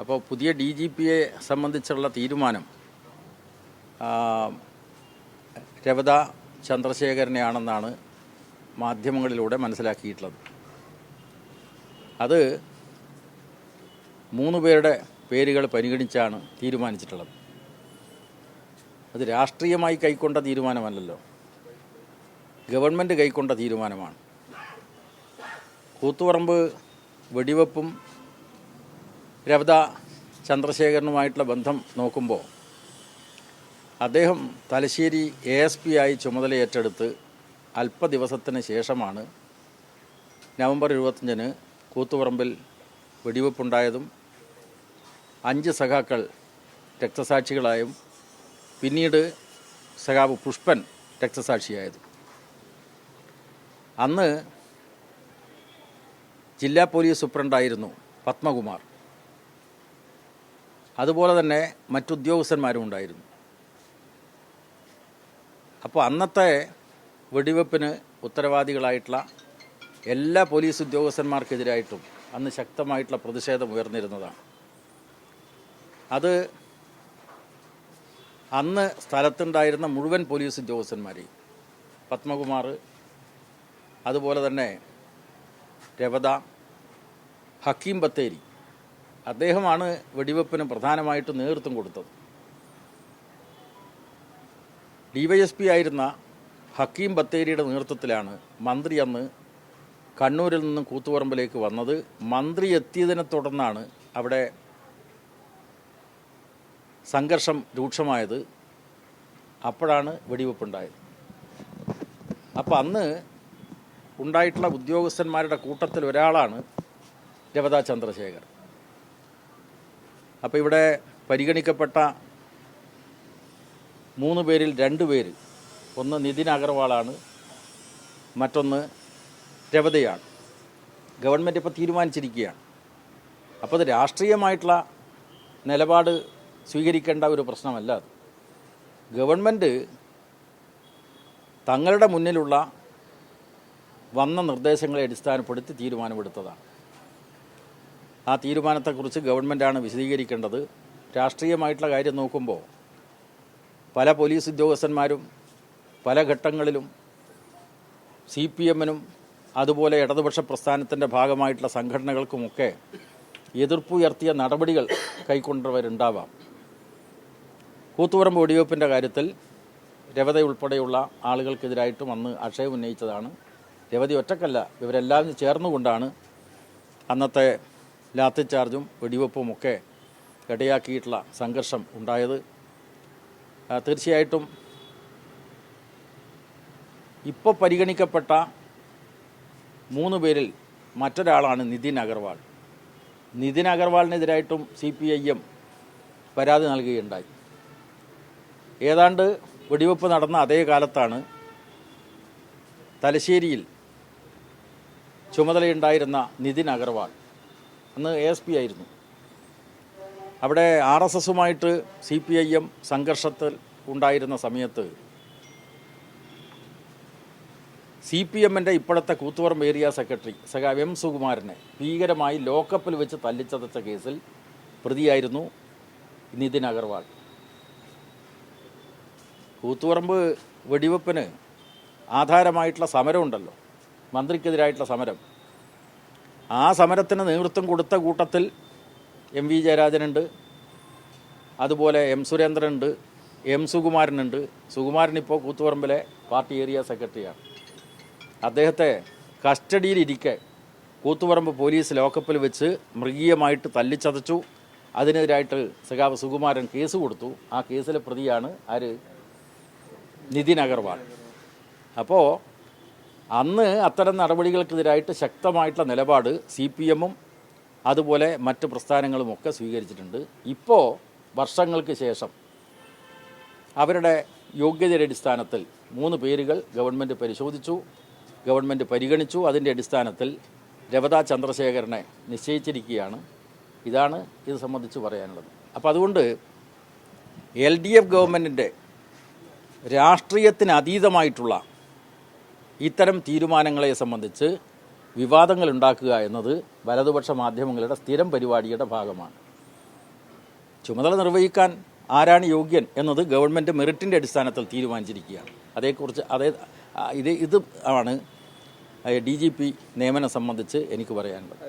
അപ്പോൾ പുതിയ D G പിയെ സംബന്ധിച്ചുള്ള തീരുമാനം രവത ചന്ദ്രശേഖരനെയാണെന്നാണ് മാധ്യമങ്ങളിലൂടെ മനസ്സിലാക്കിയിട്ടുള്ളത്. അത് മൂന്ന് പേരുടെ പേരുകൾ പരിഗണിച്ചാണ് തീരുമാനിച്ചിട്ടുള്ളത്. അത് രാഷ്ട്രീയമായി കൈക്കൊണ്ട തീരുമാനമല്ലല്ലോ. ഗവൺമെന്റ് കൈക്കൊണ്ട തീരുമാനമാണ്. കൂത്തുപറമ്പ് വെടിവെപ്പും രവത ചന്ദ്രശേഖരനുമായിട്ടുള്ള ബന്ധം നോക്കുമ്പോൾ അദ്ദേഹം തലശ്ശേരി എ എസ് പി ആയി ചുമതലയേറ്റെടുത്ത് അല്പ ദിവസത്തിന് ശേഷമാണ് നവംബർ ഇരുപത്തഞ്ചിന് കൂത്തുപറമ്പിൽ വെടിവെപ്പുണ്ടായതും അഞ്ച് സഖാക്കൾ രക്തസാക്ഷികളായും പിന്നീട് സഖാവ് പുഷ്പൻ രക്തസാക്ഷിയായതും. അന്ന് ജില്ലാ പോലീസ് സൂപ്രണ്ടായിരുന്നു പത്മകുമാർ. അതുപോലെ തന്നെ മറ്റുദ്യോഗസ്ഥന്മാരും ഉണ്ടായിരുന്നു. അപ്പോൾ അന്നത്തെ വെടിവെപ്പിന് ഉത്തരവാദികളായിട്ടുള്ള എല്ലാ പോലീസ് ഉദ്യോഗസ്ഥന്മാർക്കെതിരായിട്ടും അന്ന് ശക്തമായിട്ടുള്ള പ്രതിഷേധം ഉയർന്നിരുന്നതാണ്. അത് അന്ന് സ്ഥലത്തുണ്ടായിരുന്ന മുഴുവൻ പോലീസ് ഉദ്യോഗസ്ഥന്മാരെയും പത്മകുമാർ അതുപോലെ തന്നെ രവത ഹക്കീം ബത്തേരി അദ്ദേഹമാണ് വെടിവെപ്പിന് പ്രധാനമായിട്ട് നേതൃത്വം കൊടുത്തത്. ഡിവൈഎസ്പി ആയിരുന്ന ഹക്കീം ബത്തേരിയുടെ നേതൃത്വത്തിലാണ് മന്ത്രി അന്ന് കണ്ണൂരിൽ നിന്നും കൂത്തുപറമ്പിലേക്ക് വന്നത്. മന്ത്രി എത്തിയതിനെ തുടർന്നാണ് അവിടെ സംഘർഷം രൂക്ഷമായത്. അപ്പോഴാണ് വെടിവെപ്പുണ്ടായത്. അപ്പോൾ അന്ന് ഉണ്ടായിട്ടുള്ള ഉദ്യോഗസ്ഥന്മാരുടെ കൂട്ടത്തിൽ ഒരാളാണ് രവതാ ചന്ദ്രശേഖർ അപ്പോൾ ഇവിടെ പരിഗണിക്കപ്പെട്ട മൂന്ന് പേരിൽ രണ്ട് പേര്. ഒന്ന് നിതിൻ അഗർവാളാണ് മറ്റൊന്ന് രവതയാണ്. ഗവൺമെന്റ് ഇപ്പോൾ തീരുമാനിച്ചിരിക്കുകയാണ്. അപ്പോൾ അത് രാഷ്ട്രീയമായിട്ടുള്ള നിലപാട് സ്വീകരിക്കേണ്ട ഒരു പ്രശ്നമല്ല അത്. ഗവൺമെന്റ് തങ്ങളുടെ മുന്നിലുള്ള വന്ന നിർദ്ദേശങ്ങളെ അടിസ്ഥാനപ്പെടുത്തി തീരുമാനമെടുത്തതാണ്. ആ തീരുമാനത്തെക്കുറിച്ച് ഗവൺമെന്റാണ് വിശദീകരിക്കേണ്ടത്. രാഷ്ട്രീയമായിട്ടുള്ള കാര്യം നോക്കുമ്പോൾ പല പോലീസ് ഉദ്യോഗസ്ഥന്മാരും പല ഘട്ടങ്ങളിലും സി പി എമ്മിനും അതുപോലെ ഇടതുപക്ഷ പ്രസ്ഥാനത്തിന്റെ ഭാഗമായിട്ടുള്ള സംഘടനകൾക്കുമൊക്കെ എതിർപ്പുയർത്തിയ നടപടികൾ കൈക്കൊണ്ടവരുണ്ടാവാം. കൂത്തുപറമ്പ് വെടിവെപ്പിന്റെ കാര്യത്തിൽ രവത ഉൾപ്പെടെയുള്ള ആളുകൾക്കെതിരായിട്ടും അന്ന് ആക്ഷേപം ഉന്നയിച്ചതാണ്. രവതി ഒറ്റക്കല്ല ഇവരെല്ലാം ചേർന്നുകൊണ്ടാണ് അന്നത്തെ ലാത്തി ചാർജും വെടിവെപ്പും ഒക്കെ ഇടയാക്കിയിട്ടുള്ള സംഘർഷം ഉണ്ടായത്. തീർച്ചയായിട്ടും ഇപ്പോൾ പരിഗണിക്കപ്പെട്ട മൂന്ന് പേരിൽ മറ്റൊരാളാണ് നിതിൻ അഗർവാൾ. നിതിൻ അഗർവാളിനെതിരായിട്ടും സി പി ഐ എം പരാതി നൽകുകയുണ്ടായി. ഏതാണ്ട് വെടിവെപ്പ് നടന്ന അതേ കാലത്താണ് തലശ്ശേരിയിൽ ചുമതലയുണ്ടായിരുന്ന നിതിൻ അഗർവാൾ. അന്ന് എ എസ് പി ആയിരുന്നു. അവിടെ ആർ എസ് എസുമായിട്ട് സി പി ഐ എം സംഘർഷത്തിൽ ഉണ്ടായിരുന്ന സമയത്ത് സി പി എമ്മിന്റെ ഇപ്പോഴത്തെ കൂത്തുപറമ്പ് ഏരിയ സെക്രട്ടറി സഖാ എം സുകുമാരനെ ഭീകരമായി ലോക്കപ്പിൽ വെച്ച് തല്ലിച്ചതച്ച കേസിൽ പ്രതിയായിരുന്നു നിതിൻ അഗർവാൾ. കൂത്തുപറമ്പ് വെടിവെപ്പിന് ആധാരമായിട്ടുള്ള സമരമുണ്ടല്ലോ. മന്ത്രിക്കെതിരായിട്ടുള്ള സമരം. ആ സമരത്തിന് നേതൃത്വം കൊടുത്ത കൂട്ടത്തിൽ എം വി ജയരാജനുണ്ട്. അതുപോലെ എം സുരേന്ദ്രനുണ്ട്. എം സുകുമാരനുണ്ട്. സുകുമാരൻ ഇപ്പോൾ കൂത്തുപറമ്പിലെ പാർട്ടി ഏരിയ സെക്രട്ടറിയാണ്. അദ്ദേഹത്തെ കസ്റ്റഡിയിലിരിക്കെ കൂത്തുപറമ്പ് പോലീസ് ലോക്കപ്പിൽ വെച്ച് മൃഗീയമായിട്ട് തല്ലിച്ചതച്ചു. അതിനെതിരായിട്ട് സഖാവ് സുകുമാരൻ കേസ് കൊടുത്തു. ആ കേസിലെ പ്രതിയാണ് ആര്? നിതിൻ അഗർവാൾ. അപ്പോൾ അന്ന് അത്തരം നടപടികൾക്കെതിരായിട്ട് ശക്തമായിട്ടുള്ള നിലപാട് സി പി എമ്മും അതുപോലെ മറ്റ് പ്രസ്ഥാനങ്ങളുമൊക്കെ സ്വീകരിച്ചിട്ടുണ്ട്. ഇപ്പോൾ വർഷങ്ങൾക്ക് ശേഷം അവരുടെ യോഗ്യതയുടെ അടിസ്ഥാനത്തിൽ മൂന്ന് പേരുകൾ ഗവൺമെന്റ് പരിശോധിച്ചു ഗവൺമെന്റ് പരിഗണിച്ചു. അതിന്റെ അടിസ്ഥാനത്തിൽ രവതാ ചന്ദ്രശേഖരനെ നിശ്ചയിച്ചിരിക്കുകയാണ്. ഇതാണ് ഇത് സംബന്ധിച്ച് പറയാനുള്ളത്. അപ്പോൾ അതുകൊണ്ട് എൽ ഡി എഫ് ഗവൺമെന്റിന്റെ രാഷ്ട്രീയത്തിന് അതീതമായിട്ടുള്ള ഇത്തരം തീരുമാനങ്ങളെ സംബന്ധിച്ച് വിവാദങ്ങൾ ഉണ്ടാക്കുക എന്നത് വലതുപക്ഷ മാധ്യമങ്ങളുടെ സ്ഥിരം പരിപാടിയുടെ ഭാഗമാണ്. ചുമതല നിർവഹിക്കാൻ ആരാണ് യോഗ്യൻ എന്നത് ഗവൺമെന്റ് മെറിറ്റിന്റെ അടിസ്ഥാനത്തിൽ തീരുമാനിച്ചിരിക്കുകയാണ്. അതേക്കുറിച്ച് അതേ ഇത് ഇത് ആണ് ഡി ജി പി നിയമനം സംബന്ധിച്ച് എനിക്ക് പറയാനുള്ളത്.